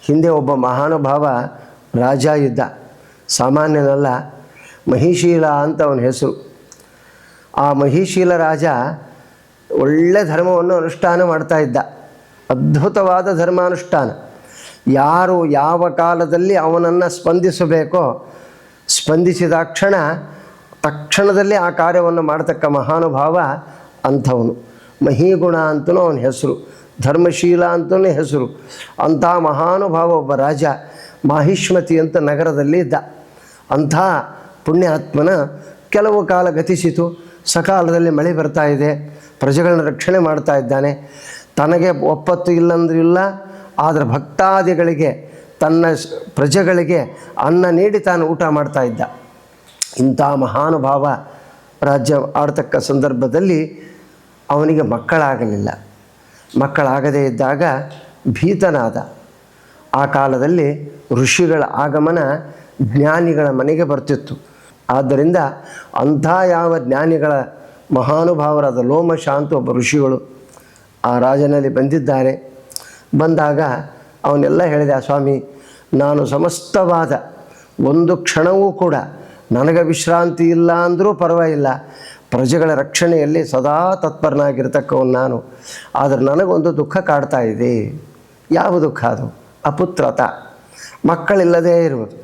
ಹಿಂದೆ ಒಬ್ಬ ಮಹಾನುಭಾವ ರಾಜ ಇದ್ದ ಸಾಮಾನ್ಯನಲ್ಲ, ಮಹಿಶೀಲ ಅಂತ ಅವನ ಹೆಸರು. ಆ ಮಹಿಶೀಲ ರಾಜ ಒಳ್ಳೆ ಧರ್ಮವನ್ನು ಅನುಷ್ಠಾನ ಮಾಡ್ತಾ ಇದ್ದ. ಅದ್ಭುತವಾದ ಧರ್ಮಾನುಷ್ಠಾನ. ಯಾರು ಯಾವ ಕಾಲದಲ್ಲಿ ಅವನನ್ನು ಸ್ಪಂದಿಸಬೇಕೋ ಸ್ಪಂದಿಸಿದ ಕ್ಷಣ ತಕ್ಷಣದಲ್ಲಿ ಆ ಕಾರ್ಯವನ್ನು ಮಾಡತಕ್ಕ ಮಹಾನುಭಾವ ಅಂಥವನು. ಮಹಿಗುಣ ಅಂತಲೂ ಅವನ ಹೆಸರು. ಧರ್ಮಶೀಲ ಅಂತಲೇ ಹೆಸರು. ಅಂಥ ಮಹಾನುಭಾವ ಒಬ್ಬ ರಾಜ ಮಾಹಿಷ್ಮತಿ ಅಂತ ನಗರದಲ್ಲಿ ಇದ್ದ. ಅಂಥ ಪುಣ್ಯಾತ್ಮನ ಕೆಲವು ಕಾಲ ಗತಿಸಿತು. ಸಕಾಲದಲ್ಲಿ ಮಳೆ ಬರ್ತಾ ಇದೆ. ಪ್ರಜೆಗಳನ್ನ ರಕ್ಷಣೆ ಮಾಡ್ತಾ ಇದ್ದಾನೆ. ತನಗೆ ಒಪ್ಪತ್ತು ಇಲ್ಲಂದ್ರೂ ಇಲ್ಲ. ಆದರೆ ಭಕ್ತಾದಿಗಳಿಗೆ, ತನ್ನ ಪ್ರಜೆಗಳಿಗೆ ಅನ್ನ ನೀಡಿ ತಾನು ಊಟ ಮಾಡ್ತಾ ಇದ್ದ. ಇಂಥ ಮಹಾನುಭಾವ ರಾಜ್ಯ ಆಡ್ತಕ್ಕ ಸಂದರ್ಭದಲ್ಲಿ ಅವನಿಗೆ ಮಕ್ಕಳಾಗಲಿಲ್ಲ. ಮಕ್ಕಳಾಗದೇ ಇದ್ದಾಗ ಭೀತನಾದ. ಆ ಕಾಲದಲ್ಲಿ ಋಷಿಗಳ ಆಗಮನ ಜ್ಞಾನಿಗಳ ಮನೆಗೆ ಬರ್ತಿತ್ತು. ಆದ್ದರಿಂದ ಅಂಥ ಯಾವ ಜ್ಞಾನಿಗಳ ಮಹಾನುಭಾವರಾದ ಲೋಮ ಶಾಂತ ಒಬ್ಬ ಋಷಿಗಳು ಆ ರಾಜನಲ್ಲಿ ಬಂದಿದ್ದಾರೆ. ಬಂದಾಗ ಅವನೆಲ್ಲ ಆ ಸ್ವಾಮಿ, ನಾನು ಸಮಸ್ತವಾದ ಒಂದು ಕ್ಷಣವೂ ಕೂಡ ನನಗೆ ವಿಶ್ರಾಂತಿ ಇಲ್ಲ ಅಂದರೂ ಪರವಾಗಿಲ್ಲ. ಪ್ರಜೆಗಳ ರಕ್ಷಣೆಯಲ್ಲಿ ಸದಾ ತತ್ಪರನಾಗಿರ್ತಕ್ಕವನು ನಾನು. ಆದರೆ ನನಗೊಂದು ದುಃಖ ಕಾಡ್ತಾ ಇದೆ. ಯಾವ ದುಃಖ ಅದು? ಅಪುತ್ರತ. ಮಕ್ಕಳಿಲ್ಲದೇ ಇರುವುದು.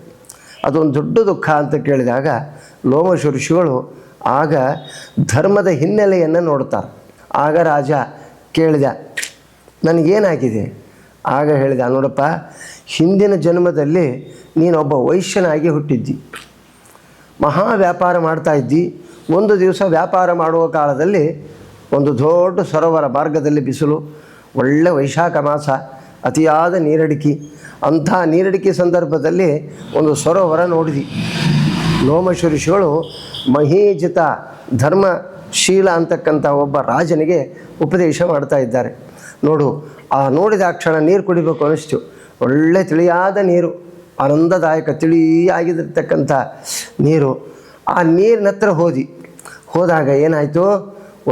ಅದೊಂದು ದೊಡ್ಡ ದುಃಖ ಅಂತ ಕೇಳಿದಾಗ ಲೋಮಶುರುಷಿಗಳು ಋಷಿಗಳು ಆಗ ಧರ್ಮದ ಹಿನ್ನೆಲೆಯನ್ನು ನೋಡ್ತಾರೆ. ಆಗ ರಾಜ ಕೇಳಿದ, ನನಗೇನಾಗಿದೆ? ಆಗ ಹೇಳಿದ, ನೋಡಪ್ಪ, ಹಿಂದಿನ ಜನ್ಮದಲ್ಲಿ ನೀನೊಬ್ಬ ವೈಶ್ಯನಾಗಿ ಹುಟ್ಟಿದ್ದಿ. ಮಹಾ ವ್ಯಾಪಾರ ಮಾಡ್ತಾ ಇದ್ದಿ. ಒಂದು ದಿವಸ ವ್ಯಾಪಾರ ಮಾಡುವ ಕಾಲದಲ್ಲಿ ಒಂದು ದೊಡ್ಡ ಸರೋವರ ಮಾರ್ಗದಲ್ಲಿ ಬಿಸಿಲು, ಒಳ್ಳೆ ವೈಶಾಖ ಮಾಸ, ಅತಿಯಾದ ನೀರಡಿಕೆ. ಅಂಥ ನೀರಡಿಕೆ ಸಂದರ್ಭದಲ್ಲಿ ಒಂದು ಸರೋವರ ನೋಡಿದಿ ಲೋಮಶ ಋಷಿಗಳು ಮಹೀಜಿತ ಧರ್ಮಶೀಲ ಅಂತಕ್ಕಂಥ ಒಬ್ಬ ರಾಜನಿಗೆ ಉಪದೇಶ ಮಾಡ್ತಾ ಇದ್ದಾರೆ. ನೋಡು, ಆ ನೋಡಿದ ಕ್ಷಣ ನೀರು ಕುಡಿಬೇಕು ಅನಿಸ್ತು ಒಳ್ಳೆ ತಿಳಿಯಾದ ನೀರು, ಆನಂದದಾಯಕ, ತಿಳಿಯಾಗಿರ್ತಕ್ಕಂಥ ನೀರು. ಆ ನೀರಿನ ಹತ್ರ ಹೋದಿ ಹೋದಾಗ ಏನಾಯಿತು?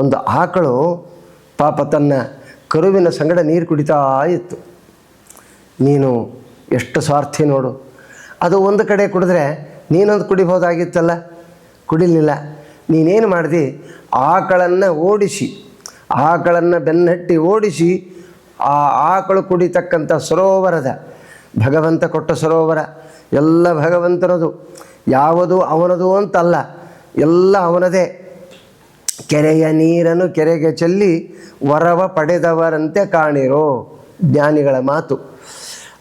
ಒಂದು ಆಕಳು ಪಾಪ ತನ್ನ ಕರುವಿನ ಸಂಗಡ ನೀರು ಕುಡಿತಾ ಇತ್ತು. ನೀನು ಎಷ್ಟು ಸ್ವಾರ್ಥಿ ನೋಡು. ಅದು ಒಂದು ಕಡೆ ಕುಡಿದ್ರೆ ನೀನೊಂದು ಕುಡಿಬೋದಾಗಿತ್ತಲ್ಲ ಕುಡಿಲಿಲ್ಲ. ನೀನೇನು ಮಾಡಿದೆ? ಆಕಳನ್ನು ಓಡಿಸಿ. ಆಕಳನ್ನು ಬೆನ್ನಟ್ಟಿ ಓಡಿಸಿ ಆ ಆಕಳು ಕುಡಿತಕ್ಕಂಥ ಸರೋವರದ, ಭಗವಂತ ಕೊಟ್ಟ ಸರೋವರ, ಎಲ್ಲ ಭಗವಂತನದು. ಯಾವುದು ಅವನದು ಅಂತಲ್ಲ, ಎಲ್ಲ ಅವನದೇ. ಕೆರೆಯ ನೀರನ್ನು ಕೆರೆಗೆ ಚೆಲ್ಲಿ ವರವ ಪಡೆದವರಂತೆ ಕಾಣಿರೋ ಜ್ಞಾನಿಗಳ ಮಾತು.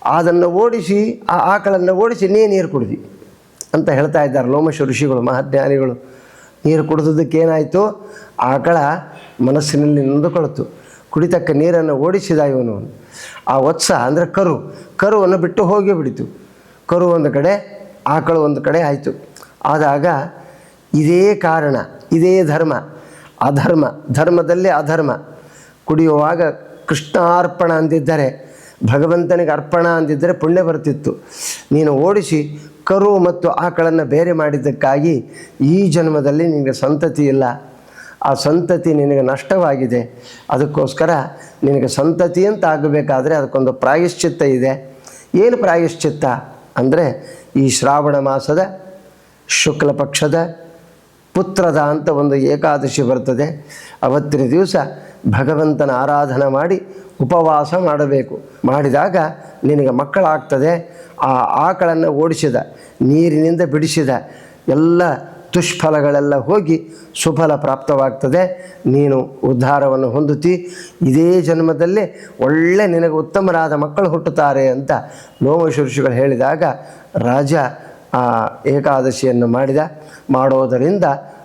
ಅದನ್ನು ಓಡಿಸಿ, ಆ ಆಕಳನ್ನು ಓಡಿಸಿ ನೀ ನೀರು ಕುಡಿದಿ ಅಂತ ಹೇಳ್ತಾ ಇದ್ದಾರೆ ಲೋಮಶ ಋಷಿಗಳು, ಮಹಾಜ್ಞಾನಿಗಳು. ನೀರು ಕುಡಿದದಕ್ಕೇನಾಯಿತು ಆಕಳ ಮನಸ್ಸಿನಲ್ಲಿ ನೊಂದುಕೊಳ್ತು. ಕುಡಿತಕ್ಕ ನೀರನ್ನು ಓಡಿಸಿದ ಇವನು. ಆ ವತ್ಸ ಅಂದರೆ ಕರು, ಕರುವನ್ನು ಬಿಟ್ಟು ಹೋಗಿ ಬಿಡಿತು. ಕರು ಒಂದು ಕಡೆ, ಆಕಳು ಒಂದು ಕಡೆ ಆಯಿತು. ಆದಾಗ ಇದೇ ಕಾರಣ, ಇದೇ ಧರ್ಮ. ಅಧರ್ಮ, ಧರ್ಮದಲ್ಲಿ ಅಧರ್ಮ. ಕುಡಿಯುವಾಗ ಕೃಷ್ಣಾರ್ಪಣ ಅಂದಿದ್ದರೆ, ಭಗವಂತನಿಗೆ ಅರ್ಪಣ ಅಂದಿದ್ದರೆ ಪುಣ್ಯ ಬರ್ತಿತ್ತು. ನೀನು ಓಡಿಸಿ ಕರು ಮತ್ತು ಆಕಳನ್ನು ಬೇರೆ ಮಾಡಿದ್ದಕ್ಕಾಗಿ ಈ ಜನ್ಮದಲ್ಲಿ ನಿನಗೆ ಸಂತತಿ ಇಲ್ಲ. ಆ ಸಂತತಿ ನಿನಗೆ ನಷ್ಟವಾಗಿದೆ. ಅದಕ್ಕೋಸ್ಕರ ನಿನಗೆ ಸಂತತಿ ಅಂತ ಆಗಬೇಕಾದರೆ ಅದಕ್ಕೊಂದು ಪ್ರಾಯಶ್ಚಿತ್ತ ಇದೆ. ಏನು ಪ್ರಾಯಶ್ಚಿತ್ತ? ಅಂದರೆ ಈ ಶ್ರಾವಣ ಮಾಸದ ಶುಕ್ಲ ಪಕ್ಷದ ಪುತ್ರದ ಅಂತ ಒಂದು ಏಕಾದಶಿ ಬರ್ತದೆ. ಅವತ್ತಿನ ದಿವಸ ಭಗವಂತನ ಆರಾಧನೆ ಮಾಡಿ ಉಪವಾಸ ಮಾಡಬೇಕು. ಮಾಡಿದಾಗ ನಿನಗೆ ಮಕ್ಕಳಾಗ್ತದೆ. ಆ ಆಕಳನ್ನು ಓಡಿಸಿದ, ನೀರಿನಿಂದ ಬಿಡಿಸಿದ ಎಲ್ಲ ದುಷ್ಫಲಗಳೆಲ್ಲ ಹೋಗಿ ಸುಫಲ ಪ್ರಾಪ್ತವಾಗ್ತದೆ. ನೀನು ಉದ್ಧಾರವನ್ನು ಹೊಂದುತ್ತಿ. ಇದೇ ಜನ್ಮದಲ್ಲಿ ಒಳ್ಳೆ ನಿನಗೆ ಉತ್ತಮರಾದ ಮಕ್ಕಳು ಹುಟ್ಟುತ್ತಾರೆ ಅಂತ ಲೋಮಶುರುಷಿಗಳು ಹೇಳಿದಾಗ, ರಾಜ ಆ ಏಕಾದಶಿಯನ್ನು ಮಾಡಿದ, ಮಾಡೋದರಿಂದ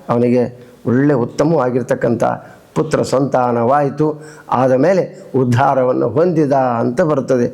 ಅವನಿಗೆ ಒಳ್ಳೆ ಉತ್ತಮವಾಗಿರ್ತಕ್ಕಂಥ ಪುತ್ರ ಸಂತಾನವಾಯಿತು. ಆದ ಮೇಲೆ ಉದ್ಧಾರವನ್ನು ಹೊಂದಿದ ಅಂತ ಬರ್ತದೆ.